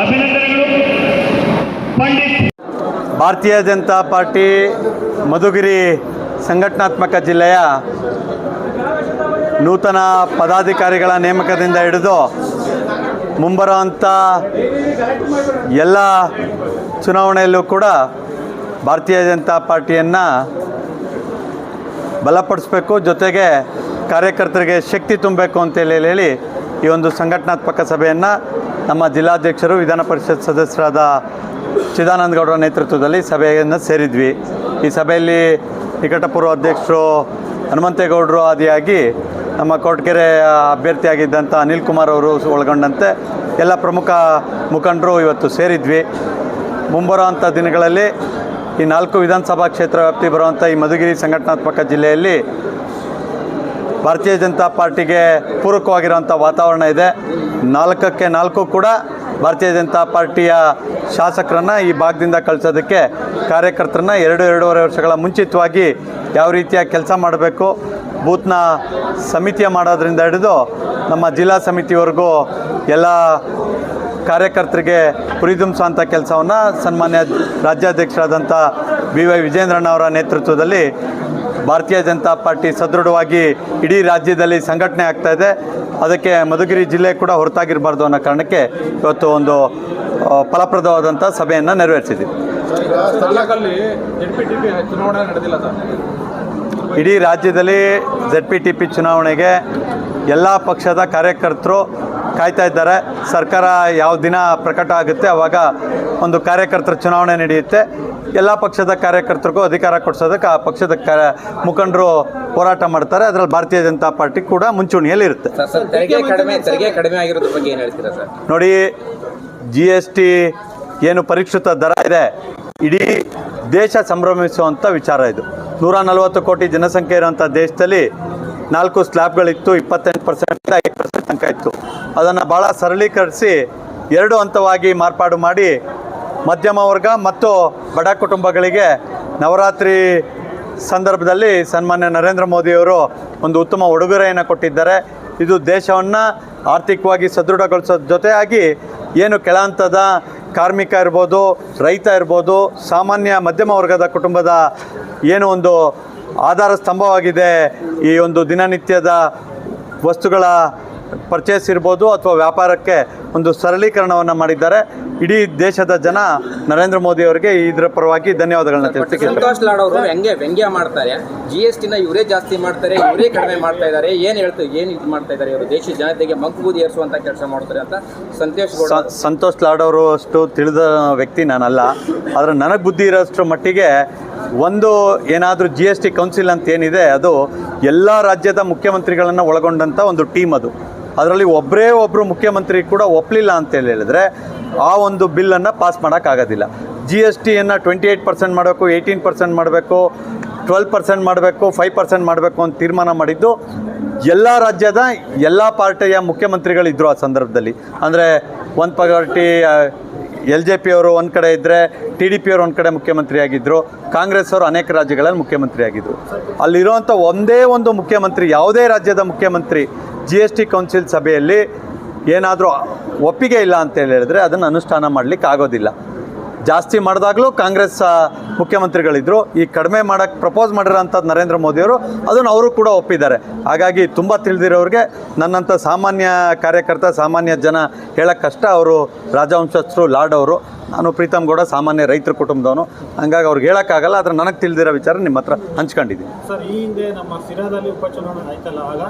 ಅಭಿನಂದನೆಗಳು ಪಂಡಿತ್ ಭಾರತೀಯ ಜನತಾ ಪಾರ್ಟಿ ಮಧುಗಿರಿ ಸಂಘಟನಾತ್ಮಕ ಜಿಲ್ಲೆಯ ನೂತನ ಪದಾಧಿಕಾರಿಗಳ ನೇಮಕದಿಂದ ಹಿಡಿದು ಮುಂಬರುವಂಥ ಎಲ್ಲ ಚುನಾವಣೆಯಲ್ಲೂ ಕೂಡ ಭಾರತೀಯ ಜನತಾ ಪಾರ್ಟಿಯನ್ನು ಬಲಪಡಿಸಬೇಕು. ಜೊತೆಗೆ ಕಾರ್ಯಕರ್ತರಿಗೆ ಶಕ್ತಿ ತುಂಬಬೇಕು ಅಂತೇಳಿ ಹೇಳಿ ಈ ಒಂದು ಸಂಘಟನಾತ್ಮಕ ಸಭೆಯನ್ನು ನಮ್ಮ ಜಿಲ್ಲಾಧ್ಯಕ್ಷರು, ವಿಧಾನ ಪರಿಷತ್ ಸದಸ್ಯರಾದ ಚಿದಾನಂದ ಗೌಡರ ನೇತೃತ್ವದಲ್ಲಿ ಸಭೆಯನ್ನು ಸೇರಿದ್ವಿ. ಈ ಸಭೆಯಲ್ಲಿ ನಿಕಟಪೂರ್ವ ಅಧ್ಯಕ್ಷರು ಹನುಮಂತೇಗೌಡರು ಆದಿಯಾಗಿ ನಮ್ಮ ಕೊರಟಗೆರೆ ಅಭ್ಯರ್ಥಿಯಾಗಿದ್ದಂಥ ಅನಿಲ್ ಕುಮಾರ್ ಅವರು ಒಳಗೊಂಡಂತೆ ಎಲ್ಲ ಪ್ರಮುಖ ಮುಖಂಡರು ಇವತ್ತು ಸೇರಿದ್ವಿ. ಮುಂಬರುವಂಥ ದಿನಗಳಲ್ಲಿ ಈ ನಾಲ್ಕು ವಿಧಾನಸಭಾ ಕ್ಷೇತ್ರ ವ್ಯಾಪ್ತಿ ಬರುವಂಥ ಈ ಮಧುಗಿರಿ ಸಂಘಟನಾತ್ಮಕ ಜಿಲ್ಲೆಯಲ್ಲಿ ಭಾರತೀಯ ಜನತಾ ಪಾರ್ಟಿಗೆ ಪೂರಕವಾಗಿರುವಂಥ ವಾತಾವರಣ ಇದೆ. ನಾಲ್ಕಕ್ಕೆ ನಾಲ್ಕು ಕೂಡ ಭಾರತೀಯ ಜನತಾ ಪಾರ್ಟಿಯ ಶಾಸಕರನ್ನು ಈ ಭಾಗದಿಂದ ಕಳಿಸೋದಕ್ಕೆ ಕಾರ್ಯಕರ್ತರನ್ನ ಎರಡು ಎರಡೂವರೆ ವರ್ಷಗಳ ಮುಂಚಿತವಾಗಿ ಯಾವ ರೀತಿಯ ಕೆಲಸ ಮಾಡಬೇಕು, ಬೂತ್ನ ಸಮಿತಿಯ ಮಾಡೋದ್ರಿಂದ ಹಿಡಿದು ನಮ್ಮ ಜಿಲ್ಲಾ ಸಮಿತಿವರೆಗೂ ಎಲ್ಲ ಕಾರ್ಯಕರ್ತರಿಗೆ ಹುರಿದುಂಬಿಸುವಂಥ ಕೆಲಸವನ್ನು ಸನ್ಮಾನ್ಯ ರಾಜ್ಯಾಧ್ಯಕ್ಷರಾದಂಥ ಬಿ ವೈ ವಿಜೇಂದ್ರಣ್ಣ ಅವರ ನೇತೃತ್ವದಲ್ಲಿ ಭಾರತೀಯ ಜನತಾ ಪಾರ್ಟಿ ಸದೃಢವಾಗಿ ಇಡೀ ರಾಜ್ಯದಲ್ಲಿ ಸಂಘಟನೆ ಆಗ್ತಾ ಇದೆ. ಅದಕ್ಕೆ ಮಧುಗಿರಿ ಜಿಲ್ಲೆ ಕೂಡ ಹೊರತಾಗಿರಬಾರ್ದು ಅನ್ನೋ ಕಾರಣಕ್ಕೆ ಇವತ್ತು ಒಂದು ಫಲಪ್ರದವಾದಂಥ ಸಭೆಯನ್ನು ನೆರವೇರಿಸಿದ್ದೀವಿ. ಇಡೀ ರಾಜ್ಯದಲ್ಲಿ ಜೆಡ್ ಪಿ ಟಿ ಪಿ ಚುನಾವಣೆಗೆ ಎಲ್ಲ ಪಕ್ಷದ ಕಾರ್ಯಕರ್ತರು ಕಾಯ್ತಾ ಇದ್ದಾರೆ. ಸರ್ಕಾರ ಯಾವ ದಿನ ಪ್ರಕಟ ಆಗುತ್ತೆ ಅವಾಗ ಒಂದು ಕಾರ್ಯಕರ್ತರ ಚುನಾವಣೆ ನಡೆಯುತ್ತೆ. ಎಲ್ಲ ಪಕ್ಷದ ಕಾರ್ಯಕರ್ತರಿಗೂ ಅಧಿಕಾರ ಕೊಡಿಸೋದಕ್ಕೆ ಆ ಪಕ್ಷದ ಕ ಮುಖಂಡರು ಹೋರಾಟ ಮಾಡ್ತಾರೆ. ಅದರಲ್ಲಿ ಭಾರತೀಯ ಜನತಾ ಪಾರ್ಟಿ ಕೂಡ ಮುಂಚೂಣಿಯಲ್ಲಿರುತ್ತೆ ಸರ್ ಸರ್ ತೆರಿಗೆ ಕಡಿಮೆ ತೆರಿಗೆ ಕಡಿಮೆ ಆಗಿರೋದ್ರ ಬಗ್ಗೆ ಏನು ಹೇಳ್ತೀರಾ ಸರ್? ನೋಡಿ ಜಿ ಎಸ್ ಟಿ ಏನು ಪರಿಷ್ಕೃತ ದರ ಇದೆ. ಇಡೀ ದೇಶ ಸಂಭ್ರಮಿಸುವಂಥ ವಿಚಾರ ಇದು. ನೂರ ನಲವತ್ತು ಕೋಟಿ ಜನಸಂಖ್ಯೆ ಇರುವಂಥ ದೇಶದಲ್ಲಿ ನಾಲ್ಕು ಸ್ಲ್ಯಾಬ್ಗಳಿತ್ತು, ಇಪ್ಪತ್ತೆಂಟು ಪರ್ಸೆಂಟ್ ಐದು ಪರ್ಸೆಂಟ್ ತನಕ ಇತ್ತು. ಅದನ್ನು ಭಾಳ ಸರಳೀಕರಿಸಿ ಎರಡು ಹಂತವಾಗಿ ಮಾರ್ಪಾಡು ಮಾಡಿ ಮಧ್ಯಮ ವರ್ಗ ಮತ್ತು ಬಡ ಕುಟುಂಬಗಳಿಗೆ ನವರಾತ್ರಿ ಸಂದರ್ಭದಲ್ಲಿ ಸನ್ಮಾನ್ಯ ನರೇಂದ್ರ ಮೋದಿಯವರು ಒಂದು ಉತ್ತಮ ಉಡುಗೊರೆಯನ್ನು ಕೊಟ್ಟಿದ್ದಾರೆ. ಇದು ದೇಶವನ್ನು ಆರ್ಥಿಕವಾಗಿ ಸದೃಢಗೊಳಿಸೋದ್ರ ಜೊತೆಯಾಗಿ ಏನು ಕೆಳ ಹಂತದ ಕಾರ್ಮಿಕ ಇರ್ಬೋದು, ರೈತ ಇರ್ಬೋದು, ಸಾಮಾನ್ಯ ಮಧ್ಯಮ ವರ್ಗದ ಕುಟುಂಬದ ಏನು ಒಂದು ಆಧಾರ ಸ್ತಂಭವಾಗಿದೆ. ಈ ಒಂದು ದಿನನಿತ್ಯದ ವಸ್ತುಗಳ ಪರ್ಚೇಸ್ ಇರ್ಬೋದು ಅಥವಾ ವ್ಯಾಪಾರಕ್ಕೆ ಒಂದು ಸರಳೀಕರಣವನ್ನು ಮಾಡಿದ್ದಾರೆ. ಇಡೀ ದೇಶದ ಜನ ನರೇಂದ್ರ ಮೋದಿ ಅವರಿಗೆ ಇದರ ಪರವಾಗಿ ಧನ್ಯವಾದಗಳನ್ನ ತಿಳಿಸಕ್ಕೆ ಸಂತೋಷ್ ಲಾಡ್ ಅವರು ಹೆಂಗೆ ವ್ಯಂಗ್ಯ ಮಾಡ್ತಾರೆ? ಜಿ ಎಸ್ ಟಿನ ಇವರೇ ಜಾಸ್ತಿ ಮಾಡ್ತಾರೆ ಇವರೇ ಕಡಿಮೆ ಮಾಡ್ತಾ ಇದ್ದಾರೆ. ಏನು ಹೇಳ್ತಾರೆ ಏನು ಇದು ಮಾಡ್ತಾ ಇದ್ದಾರೆ ಇವರು? ದೇಶದ ಜನತೆಗೆ ಮಗ್ಬೂದಿ ಏರಿಸುವಂತ ಕೆಲಸ ಮಾಡ್ತಾರೆ ಅಂತ ಸಂತೋಷ್ ಸಂತೋಷ್ ಲಾಡ್ ಅವರು ಅಷ್ಟು ತಿಳಿದ ವ್ಯಕ್ತಿ ನಾನಲ್ಲ. ಆದರೆ ನನಗೆ ಬುದ್ಧಿ ಇರೋಷ್ಟು ಮಟ್ಟಿಗೆ ಒಂದು ಏನಾದರೂ ಜಿ ಎಸ್ ಟಿ ಕೌನ್ಸಿಲ್ ಅಂತ ಏನಿದೆ, ಅದು ಎಲ್ಲ ರಾಜ್ಯದ ಮುಖ್ಯಮಂತ್ರಿಗಳನ್ನು ಒಳಗೊಂಡಂಥ ಒಂದು ಟೀಮ್ ಅದು. ಅದರಲ್ಲಿ ಒಬ್ಬರೇ ಒಬ್ಬರು ಮುಖ್ಯಮಂತ್ರಿ ಕೂಡ ಒಪ್ಪಲಿಲ್ಲ ಅಂತೇಳಿ ಹೇಳಿದ್ರೆ ಆ ಒಂದು ಬಿಲ್ಲನ್ನು ಪಾಸ್ ಮಾಡೋಕ್ಕಾಗೋದಿಲ್ಲ. ಜಿ ಎಸ್ ಟಿಯನ್ನು ಟ್ವೆಂಟಿ ಏಯ್ಟ್ ಪರ್ಸೆಂಟ್ ಮಾಡಬೇಕು ಏಯ್ಟೀನ್ ಪರ್ಸೆಂಟ್ ಮಾಡಬೇಕು ಟ್ವೆಲ್ ಪರ್ಸೆಂಟ್ ಮಾಡಬೇಕು ಫೈವ್ ಪರ್ಸೆಂಟ್ ಮಾಡಬೇಕು ಅಂತ ತೀರ್ಮಾನ ಮಾಡಿದ್ದು ಎಲ್ಲ ರಾಜ್ಯದ ಎಲ್ಲ ಪಾರ್ಟಿಯ ಮುಖ್ಯಮಂತ್ರಿಗಳಿದ್ದರು ಆ ಸಂದರ್ಭದಲ್ಲಿ. ಅಂದರೆ ಒಂದು ಪಾರ್ಟಿ ಎಲ್ ಜೆ ಪಿಯವರು ಒಂದು ಕಡೆ ಇದ್ದರೆ ಟಿ ಡಿ ಪಿಯವರು ಒಂದು ಕಡೆ ಮುಖ್ಯಮಂತ್ರಿಯಾಗಿದ್ದರು ಕಾಂಗ್ರೆಸ್ ಅವರು ಅನೇಕ ರಾಜ್ಯಗಳಲ್ಲಿ ಮುಖ್ಯಮಂತ್ರಿಯಾಗಿದ್ದರು ಅಲ್ಲಿರುವಂಥ ಒಂದೇ ಒಂದು ಮುಖ್ಯಮಂತ್ರಿ, ಯಾವುದೇ ರಾಜ್ಯದ ಮುಖ್ಯಮಂತ್ರಿ, ಜಿ ಎಸ್ ಟಿ ಕೌನ್ಸಿಲ್ ಸಭೆಯಲ್ಲಿ ಏನಾದರೂ ಒಪ್ಪಿಗೆ ಇಲ್ಲ ಅಂತ ಹೇಳಿದ್ರೆ ಅದನ್ನು ಅನುಷ್ಠಾನ ಮಾಡಲಿಕ್ಕೆ ಆಗೋದಿಲ್ಲ. ಜಾಸ್ತಿ ಮಾಡಿದಾಗಲೂ ಕಾಂಗ್ರೆಸ್ ಮುಖ್ಯಮಂತ್ರಿಗಳಿದ್ರು. ಈ ಕಡಿಮೆ ಮಾಡೋಕ್ಕೆ ಪ್ರಪೋಸ್ ಮಾಡಿರೋಂಥದ್ದು ನರೇಂದ್ರ ಮೋದಿಯವರು, ಅದನ್ನು ಅವರು ಕೂಡ ಒಪ್ಪಿದ್ದಾರೆ. ಹಾಗಾಗಿ ತುಂಬ ತಿಳಿದಿರೋರಿಗೆ ನನ್ನಂಥ ಸಾಮಾನ್ಯ ಕಾರ್ಯಕರ್ತ, ಸಾಮಾನ್ಯ ಜನ ಹೇಳೋಕ್ಕೆ ಕಷ್ಟ. ಅವರು ರಾಜವಂಶಸ್ಥರು, ಲಾರ್ಡ್ ಅವರು. ನಾನು ಪ್ರೀತಮ್ ಗೌಡ, ಸಾಮಾನ್ಯ ರೈತರ ಕುಟುಂಬದವನು. ಹಂಗಾಗಿ ಅವ್ರಿಗೆ ಹೇಳೋಕ್ಕಾಗಲ್ಲ, ಆದರೆ ನನಗೆ ತಿಳಿದಿರೋ ವಿಚಾರ ನಿಮ್ಮ ಹತ್ರ ಹಂಚ್ಕೊಂಡಿದ್ದೀನಿ. ಸರ್, ಈ ಹಿಂದೆ ನಮ್ಮ ಸಿರಾದಲ್ಲಿ ಉಪಚುನಾವಣೆ ಆಯ್ತಲ್ಲ, ಆಗ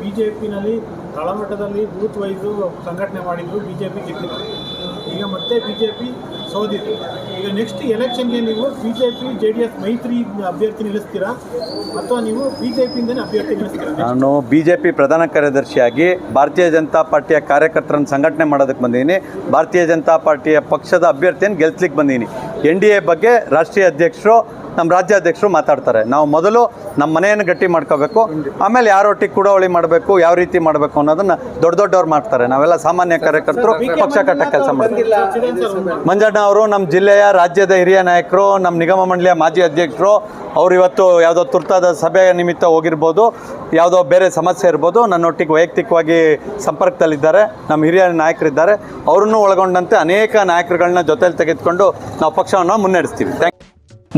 ಬಿ ಜೆ ಪಿನಲ್ಲಿ ತಳಮಟ್ಟದಲ್ಲಿ ಬೂತ್ ವೈಸು ಸಂಘಟನೆ ಮಾಡಿದ್ರು ಬಿ ಜೆ ಪಿ ಗೆದ್ದಿದ್ರು ಈಗ ಮತ್ತೆ ಬಿ ಜೆ ಪಿ ಸೋದಿತ್ತು ಈಗ ನೆಕ್ಸ್ಟ್ ಎಲೆಕ್ಷನ್ಗೆ ನೀವು B J P J D S ಮೈತ್ರಿ ಅಭ್ಯರ್ಥಿ ನಿಲ್ಲಿಸ್ತೀರಾ? ಅಥವಾ ನೀವು ಬಿ ಜೆ ಪಿಯಿಂದನೇ ಅಭ್ಯರ್ಥಿ ನಿಲ್ಲಿಸ್ತೀರಾ? ನಾನು ಬಿ ಜೆ ಪಿ ಪ್ರಧಾನ ಕಾರ್ಯದರ್ಶಿಯಾಗಿ ಭಾರತೀಯ ಜನತಾ ಪಾರ್ಟಿಯ ಕಾರ್ಯಕರ್ತರನ್ನು ಸಂಘಟನೆ ಮಾಡೋದಕ್ಕೆ ಬಂದಿದ್ದೀನಿ. ಭಾರತೀಯ ಜನತಾ ಪಾರ್ಟಿಯ ಪಕ್ಷದ ಅಭ್ಯರ್ಥಿಯನ್ನು ಗೆಲ್ಸ್ಲಿಕ್ಕೆ ಬಂದಿದ್ದೀನಿ. ಎನ್ ಡಿ ಎ ಬಗ್ಗೆ ರಾಷ್ಟ್ರೀಯ ಅಧ್ಯಕ್ಷರು ನಮ್ಮ ರಾಜ್ಯಾಧ್ಯಕ್ಷರು ಮಾತಾಡ್ತಾರೆ. ನಾವು ಮೊದಲು ನಮ್ಮ ಮನೆಯನ್ನು ಗಟ್ಟಿ ಮಾಡ್ಕೋಬೇಕು. ಆಮೇಲೆ ಯಾರೊಟ್ಟಿಗೆ ಕೂಡವಳಿ ಮಾಡಬೇಕು ಯಾವ ರೀತಿ ಮಾಡಬೇಕು ಅನ್ನೋದನ್ನ ದೊಡ್ಡ ದೊಡ್ಡವ್ರು ಮಾಡ್ತಾರೆ. ನಾವೆಲ್ಲ ಸಾಮಾನ್ಯ ಕಾರ್ಯಕರ್ತರು ಪಕ್ಷ ಕಟ್ಟ ಕೆಲಸ ಮಾಡ್ತೀವಿ. ಮಂಜಣ್ಣ ಅವರು ನಮ್ಮ ಜಿಲ್ಲೆಯ ರಾಜ್ಯದ ಹಿರಿಯ ನಾಯಕರು ನಮ್ಮ ನಿಗಮ ಮಂಡಳಿಯ ಮಾಜಿ ಅಧ್ಯಕ್ಷರು ಅವರು ಇವತ್ತು ಯಾವುದೋ ತುರ್ತಾದ ಸಭೆ ನಿಮಿತ್ತ ಹೋಗಿರ್ಬೋದು ಯಾವುದೋ ಬೇರೆ ಸಮಸ್ಯೆ ಇರ್ಬೋದು ನನ್ನೊಟ್ಟಿಗೆ ವೈಯಕ್ತಿಕವಾಗಿ ಸಂಪರ್ಕದಲ್ಲಿದ್ದಾರೆ ನಮ್ಮ ಹಿರಿಯ ನಾಯಕರಿದ್ದಾರೆ. ಅವರನ್ನು ಒಳಗೊಂಡಂತೆ ಅನೇಕ ನಾಯಕರುಗಳನ್ನ ಜೊತೆಲಿ ತೆಗೆದುಕೊಂಡು ನಾವು ಪಕ್ಷವನ್ನು ಮುನ್ನಡೆಸ್ತೀವಿ.